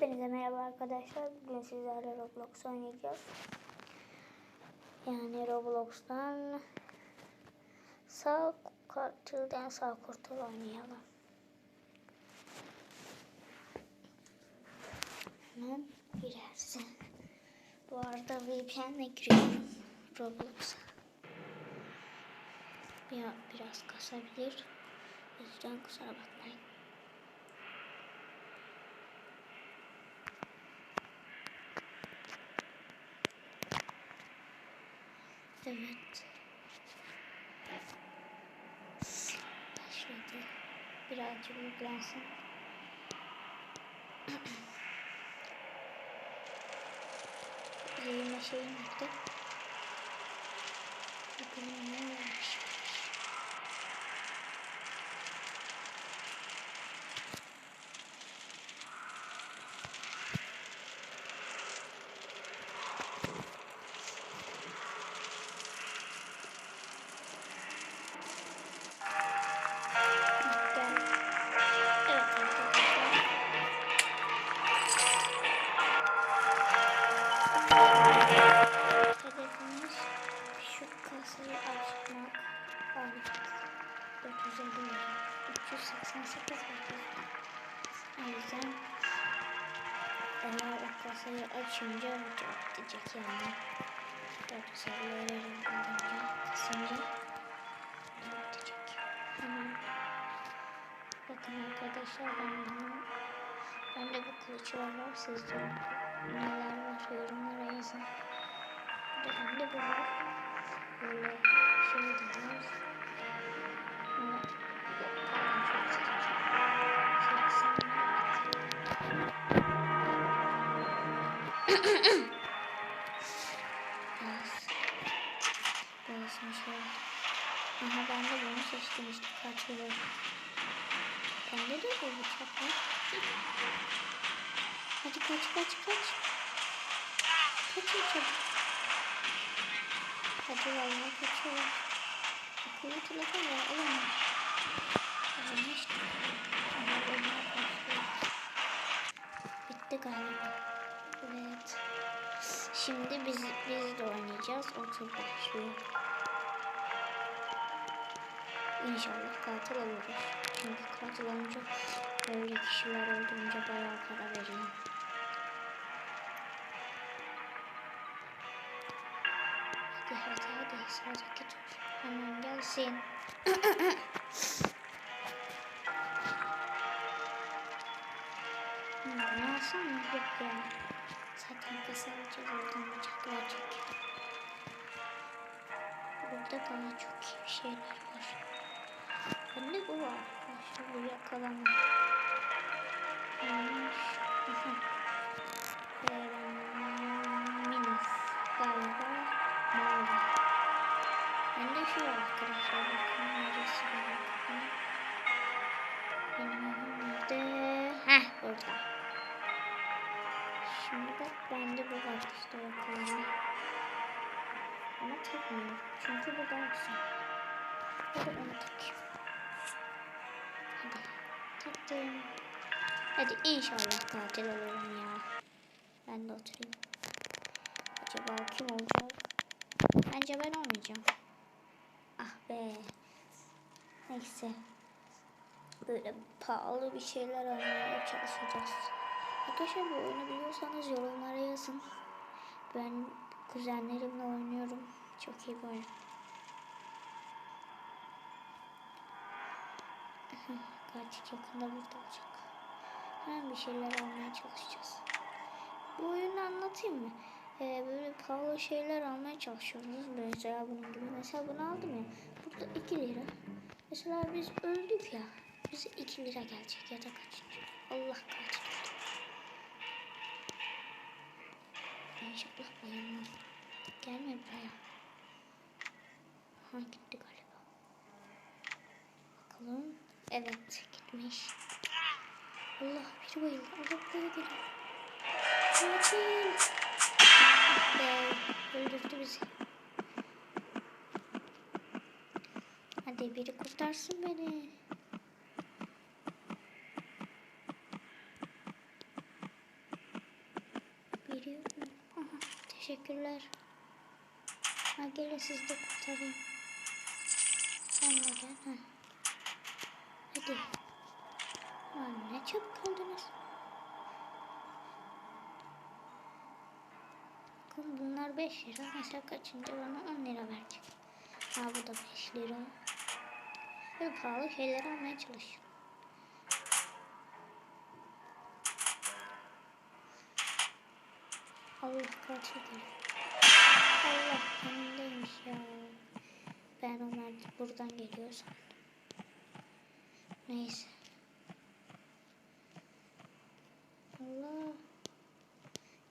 Hepinize merhaba arkadaşlar. Bugün sizlerle Roblox oynayacağız. Yani Roblox'tan sağ kartıldan sağ kurtul oynayalım. Hemen girersin. Bu arada VPN'le giriyorum Roblox'a. Ya biraz kasabilir. O kusura bakmayın. Evet. Başladı. Birazcık yüklensin. Yayınla şey nerede? Bakalım var sizde neler var yorumlara yazın. Bir de bu var. Böyle şey de. Birazını şey. Aha ben de bunu seçtim işte kaçırıyorum. Bende de bu bıçak var. Hadi kaç kaç kaç. Kaçın çabuk. Hadi vallahi kaçıyorum. Akıllı telefon var onlar başlıyor. Bitti galiba. Evet. Şimdi biz, biz de oynayacağız. O tur başlıyor. İnşallah katil oluruz. Çünkü katil olunca böyle kişiler olduğunca bayağı para veriyor. Hadi hadi sıradaki tur. Hemen gelsin. Ne alsam? Yok ya. Zaten kasa alacağız oradan bıçak verecek. Burada daha çok şeyler var. Bende bu var. Şunu yakalama. Neymiş? Burada. Şimdi bak bende bu var işte yakalama. Ama takmıyorum. Çünkü bu daha güzel. Hadi onu takayım. Hadi. Taktım. Hadi inşallah katil olurum ya. Ben de oturayım. Acaba kim olacak? Bence ben olmayacağım. Ah be. Neyse. Böyle pahalı bir şeyler almaya çalışacağız. Arkadaşlar bu oyunu biliyorsanız yorumlara yazın. Ben kuzenlerimle oynuyorum. Çok iyi bir oyun. Gerçek yakında burada olacak. Hemen bir şeyler almaya çalışacağız. Bu oyunu anlatayım mı? Ee, böyle pahalı şeyler almaya çalışıyoruz. Mesela bunun gibi. Mesela bunu aldım ya. Burada 2 lira. Mesela biz öldük ya. Bize 2 lira gelecek ya da kaçıncı. Allah kaçtı. İnşallah bayılmam. Gelme buraya. Ha gitti galiba. Bakalım. Evet gitmiş. Allah biri bayıldı. Allah bayıldı. Katil. Be, öldürdü bizi. Hadi biri kurtarsın beni. Teşekkürler. Ha gelin sizi de kurtarayım. Sen gel. Ha. Hadi. Lan ne çabuk kaldınız. Bakın bunlar 5 lira. Mesela kaçınca bana 10 lira verecek. Ha bu da 5 lira. Böyle pahalı şeyler almaya çalışıyorum. Allah katil geliyor. Allah önündeymiş ya. Ben onlar buradan geliyor. Neyse. Allah.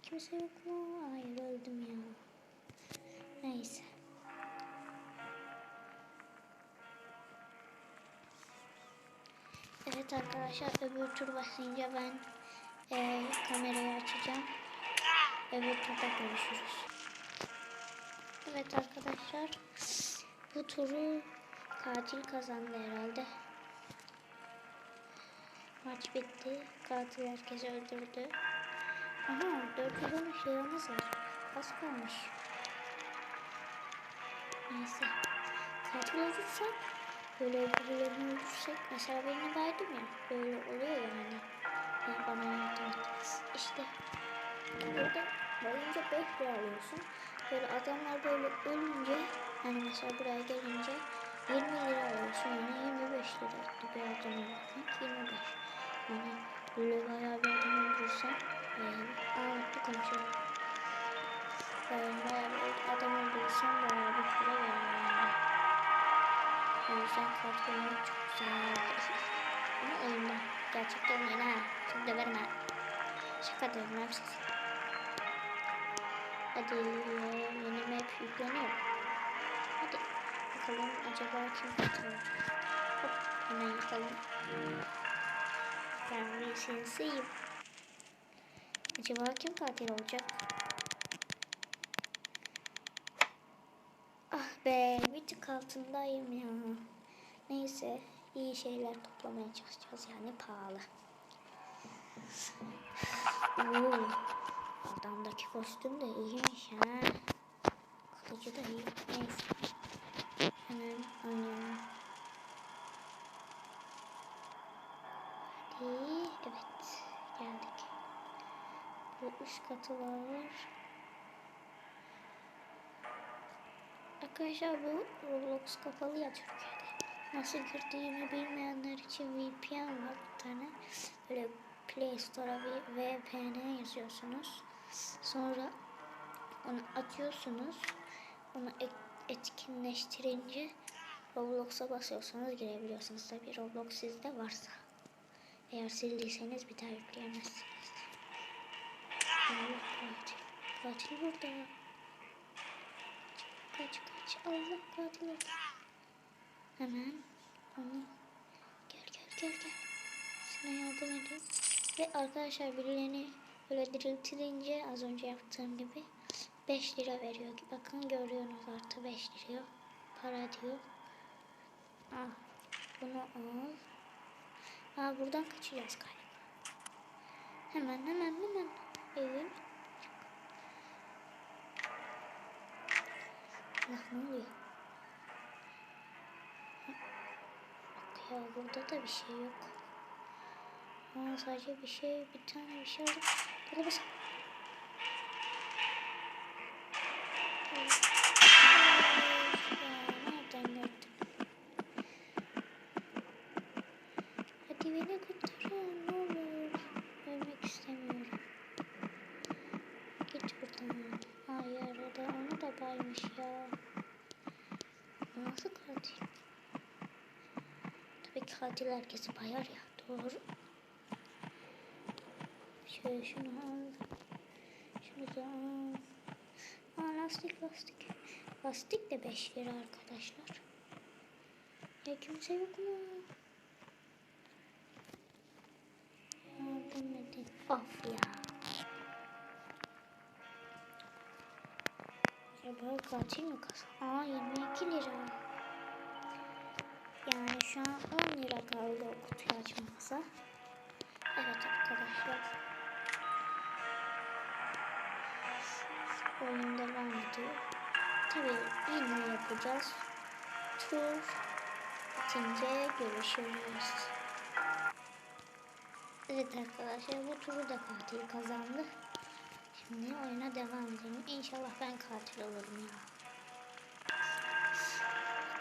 Kimse yok mu? Hayır öldüm ya. Neyse. Evet arkadaşlar öbür tur başlayınca ben eee, kamerayı açacağım. Öbür turda görüşürüz. Evet arkadaşlar bu turu katil kazandı herhalde. Maç bitti. Katil herkesi öldürdü. Aha 413 liramız var. Az kalmış. Neyse. Katil olursak böyle birilerini öldürsek mesela birini verdim ya böyle oluyor yani. Yani bana yardım ettiniz. İşte burada 5 lira alıyorsun. Böyle adamlar böyle ölünce hani mesela buraya gelince 20 lira alıyorsun yani 25 lira bir adam öldürmek 25. Yani böyle bayağı bir adam bir aa mutlu konuşuyorum. Yani bayağı bir adam öldürsen bayağı bir para veriyor yani. O yüzden kart oynamak çok güzel. Ama oyunda. Gerçekten ha. Şimdi ha. Şaka diyorum hepsi. Hadi yeni map yükleniyor. Hadi bakalım acaba kim katılacak. Hop hemen yapalım. Ben senseyim. Acaba kim katil olacak? Ah be bir tık altındayım ya. Neyse iyi şeyler toplamaya çalışacağız yani pahalı. Oo, adamdaki kostüm de iyiymiş ha. Kılıcı da iyi. Neyse. Hemen oynayalım. Hadi. Evet. Geldik. Bu üst katı var. Arkadaşlar bu Roblox kapalı ya Türkiye'de. Nasıl girdiğimi bilmeyenler için VPN var bir tane. Böyle Play Store'a bir VPN yazıyorsunuz. Sonra onu açıyorsunuz. Onu et- etkinleştirince Roblox'a basıyorsanız girebiliyorsunuz. Tabii Roblox sizde varsa. Eğer sildiyseniz bir daha yükleyemezsiniz. Allah katil. Katil burada. Kaç kaç. Allah katil. Hemen onu gel gel gel gel. Sana yardım edeyim. Ve arkadaşlar birilerini böyle diriltilince az önce yaptığım gibi 5 lira veriyor. Bakın görüyorsunuz artı 5 lira para diyor. Ah bunu al. Aa buradan kaçacağız galiba. Hemen hemen hemen. Evet. Allah ne oluyor? Bak ya burada da bir şey yok. Aa, sadece bir şey, bir tane bir şey aldım. Bas. Nereden gördün? Hadi beni kurtarın ne olur. Ölmek istemiyorum. Git buradan. Hayır o onu da baymış ya. Nasıl katil? Tabii katil herkesi bayar ya. Doğru. Şöyle şunu al. Şunu da. Aa lastik lastik. Lastik de 5 lira arkadaşlar. Ya kimse yok mu? Yardım edin. Of ya. Acaba katil mi kazan? Aa 22 lira. Yani şu an 10 lira kaldı o kutuyu. Evet arkadaşlar. Oyun devam ediyor. Tabii yine yapacağız. Tur bitince görüşürüz. Evet arkadaşlar bu turu da katil kazandı. Şimdi oyuna devam edelim. İnşallah ben katil olurum ya.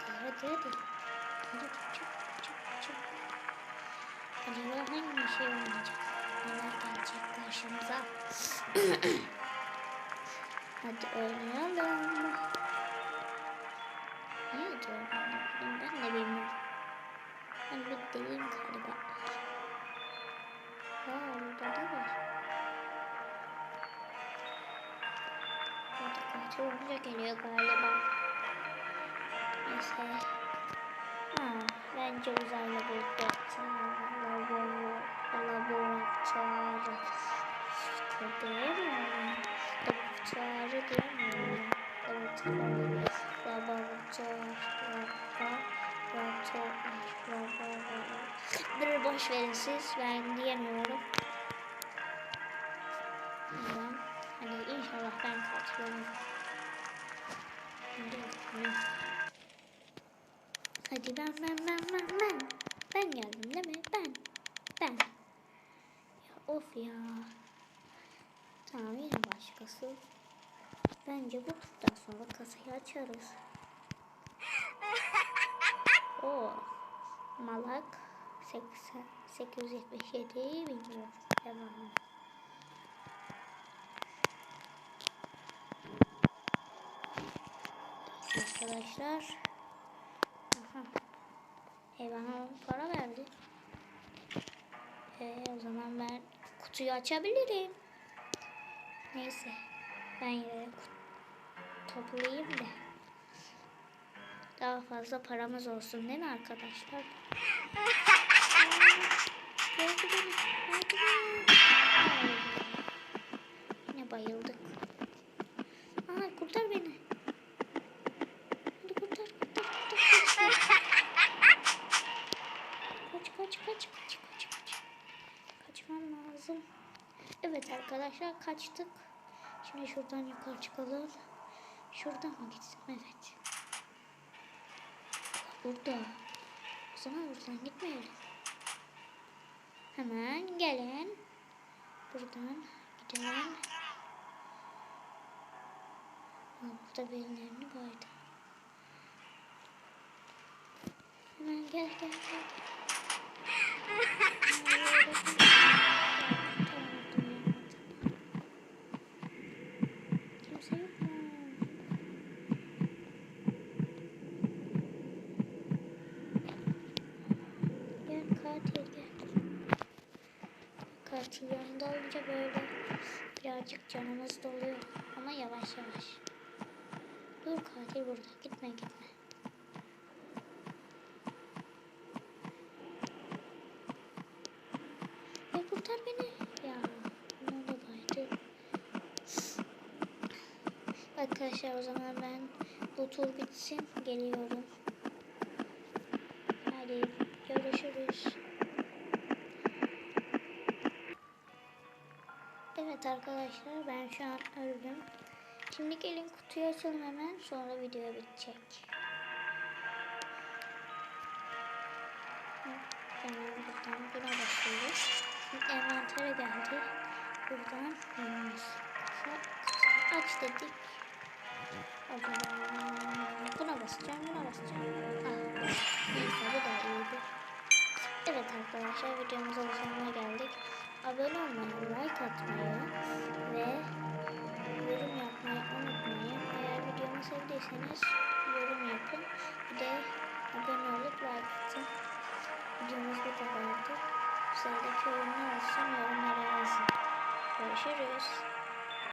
Hadi hadi hadi. Hadi çık çık. Acaba hangi şey oynayacak? Neler gelecek karşımıza? hadi oynayalım. Ne acaba ben, ben de bilmiyorum. Ben bir deliyim galiba. Aa burada da var. Burada olunca geliyor galiba. Neyse. Aa, bence uzaylı burada. Laboratuvar. Laboratuvar. Diyemiyorum. Laboratuvarı diyemiyorum. Laboratuvar. Laboratuvar. Laboratuvar. Dur boş verin siz. Ben diyemiyorum. Tamam. Hadi inşallah ben. Hadi. Hadi ben ben ben ben ben. Ben geldim değil mi? Ben. Ben. Ya of ya. Tamam yine başkası. Bence bu turdan sonra kasayı açarız. O Malak 80 877 bilmiyorum. Devam. Arkadaşlar. Aha. E bana para verdi. E o zaman ben kutuyu açabilirim. Neyse. Ben yine toplayayım da. Daha fazla paramız olsun değil mi arkadaşlar? Yine bayıldık. Aa kurtar beni. Kurtar kurtar kurtar. Kaç kaç kaç kaç kaç kaç. Kaçmam lazım. Evet arkadaşlar kaçtık. Şimdi şuradan yukarı çıkalım. Şuradan mı gitsem? Evet. Burada. O zaman buradan gitmeyelim. Hemen gelin. Buradan gidelim. Aa, burada birilerini gördüm. Hemen gel gel gel. Kimse yok mu? Gel katil gel. Katil yanında olunca böyle birazcık canımız doluyor. Ama yavaş yavaş. Dur katil burada. Gitme gitme. Ya kurtar beni. Ya ne oldu baydı. Arkadaşlar o zaman ben bu tur bitsin. Geliyorum. Hadi görüşürüz. Evet arkadaşlar ben şu an öldüm. Şimdi gelin kutuyu açalım hemen sonra video bitecek. Hemen buradan buna basıyoruz. Şimdi envantere geldi. Buradan yalnız aç dedik. O zaman buna basacağım, buna basacağım. Ah, bu da iyiydi. Evet arkadaşlar videomuzun sonuna geldik. Abone olmayı, like atmayı ve yorum yapmayı unutmayın. Eğer videomu sevdiyseniz yorum yapın. Bir de abone olup like atın. Videomuz bu kadardı. Sıradaki oyun ne olsun yorumlara yazın. Görüşürüz.